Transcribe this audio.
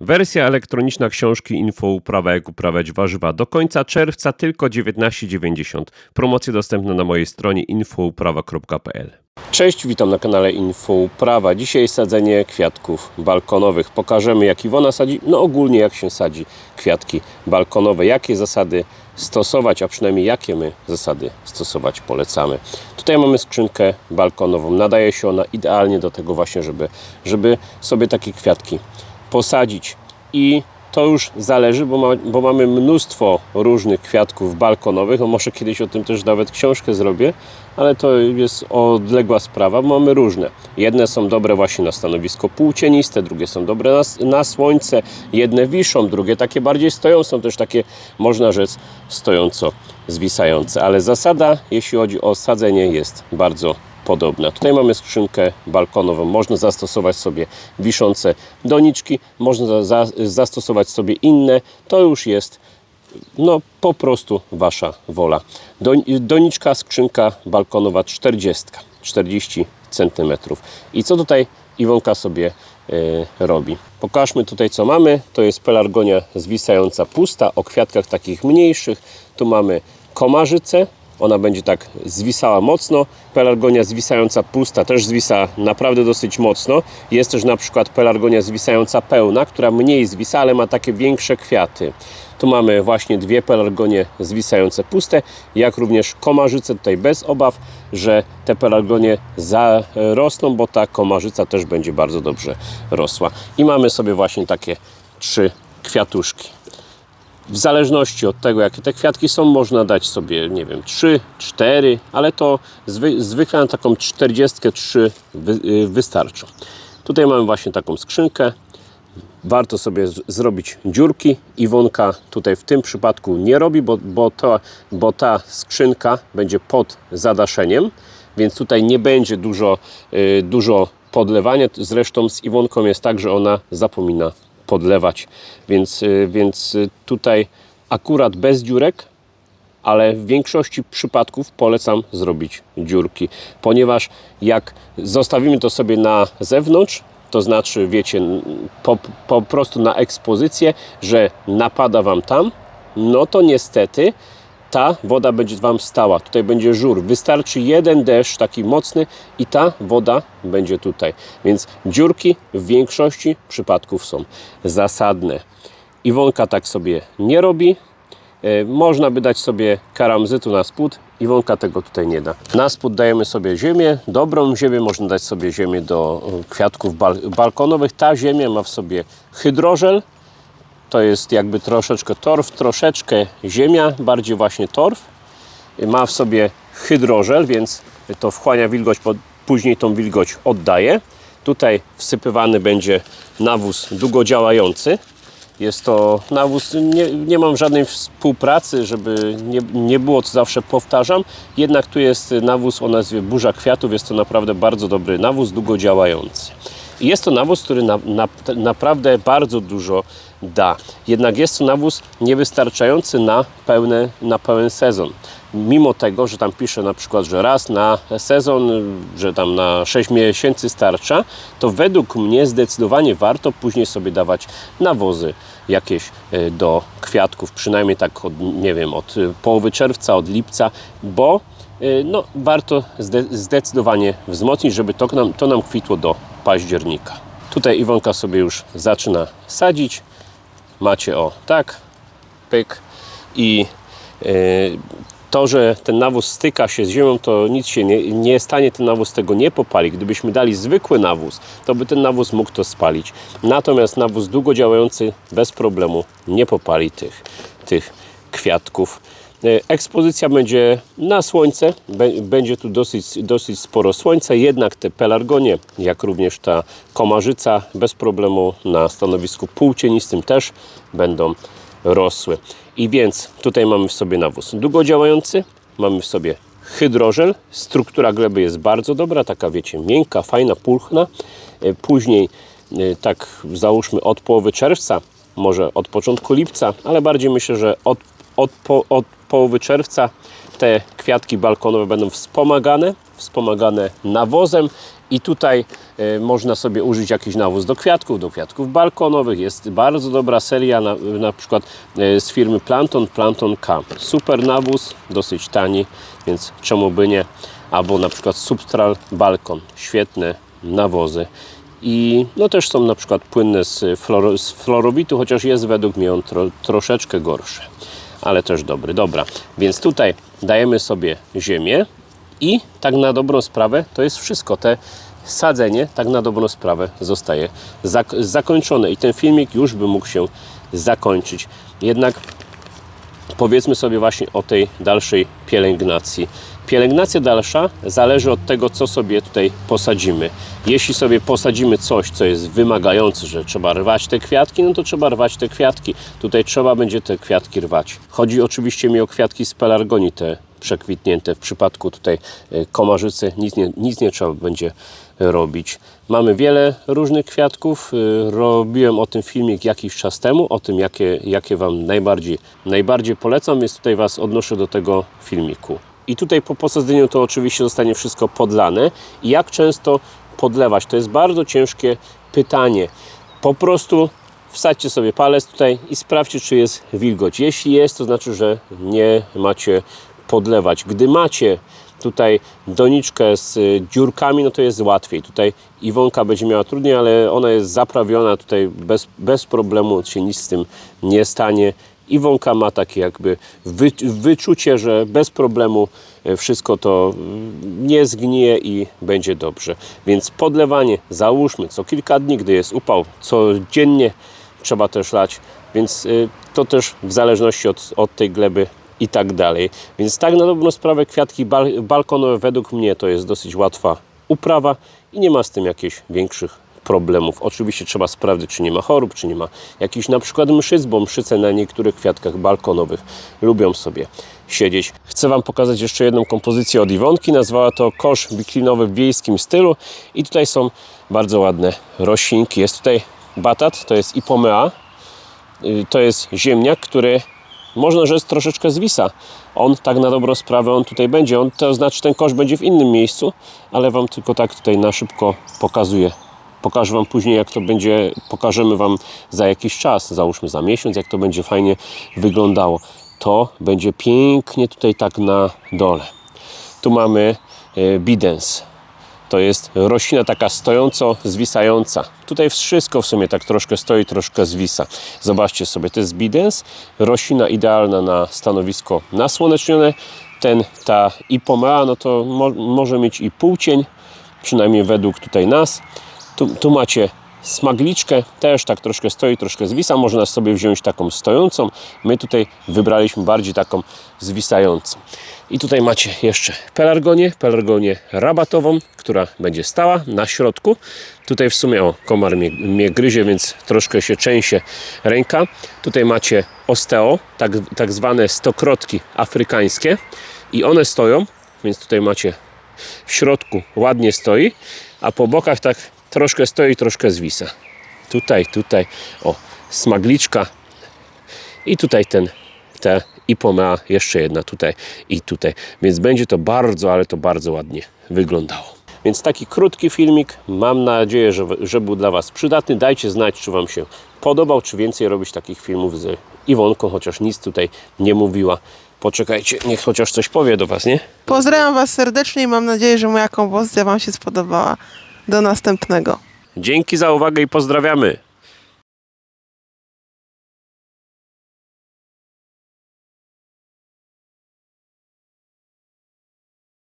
Wersja elektroniczna książki Info Uprawa jak uprawiać warzywa do końca czerwca tylko 19,90. Promocje dostępne na mojej stronie infouprawa.pl. Cześć, witam na kanale Info Uprawa. Dzisiaj sadzenie kwiatków balkonowych. Pokażemy jak Iwona sadzi, no ogólnie jak się sadzi kwiatki balkonowe, jakie zasady stosować, a przynajmniej jakie my zasady stosować polecamy. Tutaj mamy skrzynkę balkonową. Nadaje się ona idealnie do tego właśnie, żeby, żeby sobie takie kwiatki posadzić i to już zależy, bo, ma, bo mamy mnóstwo różnych kwiatków balkonowych. No może kiedyś o tym też nawet książkę zrobię, ale to jest odległa sprawa. Mamy różne. Jedne są dobre właśnie na stanowisko półcieniste, drugie są dobre na, na słońce, jedne wiszą, drugie takie bardziej stoją, są też takie, można rzec, stojąco zwisające. Ale zasada, jeśli chodzi o sadzenie, jest bardzo podobna. Tutaj mamy skrzynkę balkonową. Można zastosować sobie wiszące doniczki, można za, zastosować sobie inne. To już jest no po prostu Wasza wola. Don, doniczka, skrzynka balkonowa 40, 40 cm. I co tutaj Iwonka sobie y, robi? Pokażmy tutaj co mamy. To jest pelargonia zwisająca pusta o kwiatkach takich mniejszych. Tu mamy komarzycę, ona będzie tak zwisała mocno. Pelargonia zwisająca pusta też zwisa naprawdę dosyć mocno. Jest też na przykład pelargonia zwisająca pełna, która mniej zwisa, ale ma takie większe kwiaty. Tu mamy właśnie dwie pelargonie zwisające puste, jak również komarzyce tutaj bez obaw, że te pelargonie zarosną, bo ta komarzyca też będzie bardzo dobrze rosła. I mamy sobie właśnie takie trzy kwiatuszki. W zależności od tego, jakie te kwiatki są, można dać sobie, nie wiem, 3, 4, ale to zwy, zwykle na taką 43 wy, y, wystarczą. Tutaj mamy właśnie taką skrzynkę. Warto sobie z, zrobić dziurki. Iwonka tutaj w tym przypadku nie robi, bo, bo, to, bo ta skrzynka będzie pod zadaszeniem, więc tutaj nie będzie dużo, yy, dużo podlewania. Zresztą z Iwonką jest tak, że ona zapomina podlewać, więc, y, więc tutaj akurat bez dziurek, ale w większości przypadków polecam zrobić dziurki, ponieważ jak zostawimy to sobie na zewnątrz, to znaczy, wiecie, po, po prostu na ekspozycję, że napada Wam tam, no to niestety ta woda będzie Wam stała. Tutaj będzie żur. Wystarczy jeden deszcz taki mocny i ta woda będzie tutaj. Więc dziurki w większości przypadków są zasadne. Iwonka tak sobie nie robi. E, można by dać sobie karamzytu na spód. Iwonka tego tutaj nie da. Na spód dajemy sobie ziemię, dobrą ziemię. Można dać sobie ziemię do kwiatków bal balkonowych. Ta ziemia ma w sobie hydrożel, to jest jakby troszeczkę torf, troszeczkę ziemia, bardziej właśnie torf. Ma w sobie hydrożel, więc to wchłania wilgoć, później tą wilgoć oddaje. Tutaj wsypywany będzie nawóz długodziałający. Jest to nawóz, nie, nie mam żadnej współpracy, żeby nie, nie było, co zawsze powtarzam. Jednak tu jest nawóz o nazwie burza kwiatów. Jest to naprawdę bardzo dobry nawóz, długodziałający. Jest to nawóz, który na, na, naprawdę bardzo dużo da. Jednak jest to nawóz niewystarczający na, pełny, na pełen sezon. Mimo tego, że tam pisze na przykład, że raz na sezon, że tam na 6 miesięcy starcza, to według mnie zdecydowanie warto później sobie dawać nawozy jakieś e, do kwiatków, przynajmniej tak od, nie wiem, od połowy czerwca, od lipca, bo e, no, warto zdecydowanie wzmocnić, żeby to nam, to nam kwitło do października. Tutaj Iwonka sobie już zaczyna sadzić. Macie o tak, pyk i yy, to, że ten nawóz styka się z ziemią, to nic się nie, nie stanie, ten nawóz tego nie popali. Gdybyśmy dali zwykły nawóz, to by ten nawóz mógł to spalić. Natomiast nawóz długodziałający bez problemu nie popali tych, tych kwiatków. E, ekspozycja będzie na słońce, będzie tu dosyć, dosyć sporo słońca, jednak te pelargonie, jak również ta komarzyca bez problemu na stanowisku półcienistym też będą rosły. I więc tutaj mamy w sobie nawóz długodziałający, mamy w sobie hydrożel, struktura gleby jest bardzo dobra, taka wiecie, miękka, fajna, pulchna. E, później e, tak załóżmy od połowy czerwca, może od początku lipca, ale bardziej myślę, że od, od, od połowy czerwca te kwiatki balkonowe będą wspomagane, wspomagane nawozem I tutaj e, można sobie użyć jakiś nawóz do kwiatków, do kwiatków balkonowych. Jest bardzo dobra seria, na, na przykład e, z firmy Planton, Planton K. Super nawóz, dosyć tani, więc czemu by nie. Albo na przykład Substral Balkon, świetne nawozy. I no też są na przykład płynne z, floro, z fluorowitu, chociaż jest według mnie on tro, troszeczkę gorszy, ale też dobry. Dobra, więc tutaj dajemy sobie ziemię i tak na dobrą sprawę to jest wszystko. Te sadzenie tak na dobrą sprawę zostaje zak- zakończone i ten filmik już by mógł się zakończyć. Jednak powiedzmy sobie właśnie o tej dalszej pielęgnacji. Pielęgnacja dalsza zależy od tego, co sobie tutaj posadzimy. Jeśli sobie posadzimy coś, co jest wymagające, że trzeba rwać te kwiatki, no to trzeba rwać te kwiatki. Tutaj trzeba będzie te kwiatki rwać. Chodzi oczywiście mi o kwiatki z pelargonii, te przekwitnięte. W przypadku tutaj e, komarzycy nic nie, nic nie trzeba będzie robić. Mamy wiele różnych kwiatków. Y, Robiłem o tym filmik jakiś czas temu, o tym jakie, jakie Wam najbardziej, najbardziej polecam, więc tutaj Was odnoszę do tego filmiku. I tutaj po posadzeniu to oczywiście zostanie wszystko podlane. I jak często podlewać? To jest bardzo ciężkie pytanie. Po prostu wsadźcie sobie palec tutaj i sprawdźcie, czy jest wilgoć. Jeśli jest, to znaczy, że nie macie podlewać. Gdy macie tutaj doniczkę z y, dziurkami, no to jest łatwiej. Tutaj Iwonka będzie miała trudniej, ale ona jest zaprawiona tutaj bez, bez problemu, się nic z tym nie stanie. Iwonka ma takie jakby wy, wyczucie, że bez problemu y, wszystko to y, nie zgnije i będzie dobrze. Więc podlewanie załóżmy co kilka dni, gdy jest upał, codziennie trzeba też lać, więc y, to też w zależności od, od tej gleby i tak dalej. Więc tak na dobrą sprawę kwiatki bal, balkonowe według mnie to jest dosyć łatwa uprawa i nie ma z tym jakichś większych problemów. Oczywiście trzeba sprawdzić, czy nie ma chorób, czy nie ma jakichś na przykład mszyc, bo mszyce na niektórych kwiatkach balkonowych lubią sobie siedzieć. Chcę Wam pokazać jeszcze jedną kompozycję od Iwonki. Nazwała to kosz wiklinowy w wiejskim stylu i tutaj są bardzo ładne roślinki. Jest tutaj batat, to jest ipomea, Y, to jest ziemniak, który można rzec troszeczkę zwisa. On tak na dobrą sprawę, on tutaj będzie. On, to znaczy ten kosz będzie w innym miejscu, ale Wam tylko tak tutaj na szybko pokazuję. Pokażę Wam później, jak to będzie, pokażemy Wam za jakiś czas, załóżmy za miesiąc, jak to będzie fajnie wyglądało. To będzie pięknie tutaj tak na dole. Tu mamy y, bidens. To jest roślina taka stojąco zwisająca. Tutaj wszystko w sumie tak troszkę stoi, troszkę zwisa. Zobaczcie sobie, to jest bidens, roślina idealna na stanowisko nasłonecznione. Ten, ta ipomea, no to mo może mieć i półcień, przynajmniej według tutaj nas. Tu, tu macie smagliczkę, też tak troszkę stoi, troszkę zwisa. Można sobie wziąć taką stojącą. My tutaj wybraliśmy bardziej taką zwisającą. I tutaj macie jeszcze pelargonię, pelargonię rabatową, która będzie stała na środku. Tutaj w sumie, o, komar mnie, mnie gryzie, więc troszkę się trzęsie ręka. Tutaj macie osteo, tak, tak zwane stokrotki afrykańskie i one stoją, więc tutaj macie w środku ładnie stoi, a po bokach tak troszkę stoi, troszkę zwisa. Tutaj, tutaj, o, smagliczka i tutaj ten, te ipomea, jeszcze jedna tutaj i tutaj. Więc będzie to bardzo, ale to bardzo ładnie wyglądało. Więc taki krótki filmik. Mam nadzieję, że, że był dla Was przydatny. Dajcie znać, czy Wam się podobał, czy więcej robić takich filmów z Iwonką, chociaż nic tutaj nie mówiła. Poczekajcie, niech chociaż coś powie do Was, nie? Pozdrawiam Was serdecznie i mam nadzieję, że moja kompozycja Wam się spodobała. Do następnego. Dzięki za uwagę i pozdrawiamy.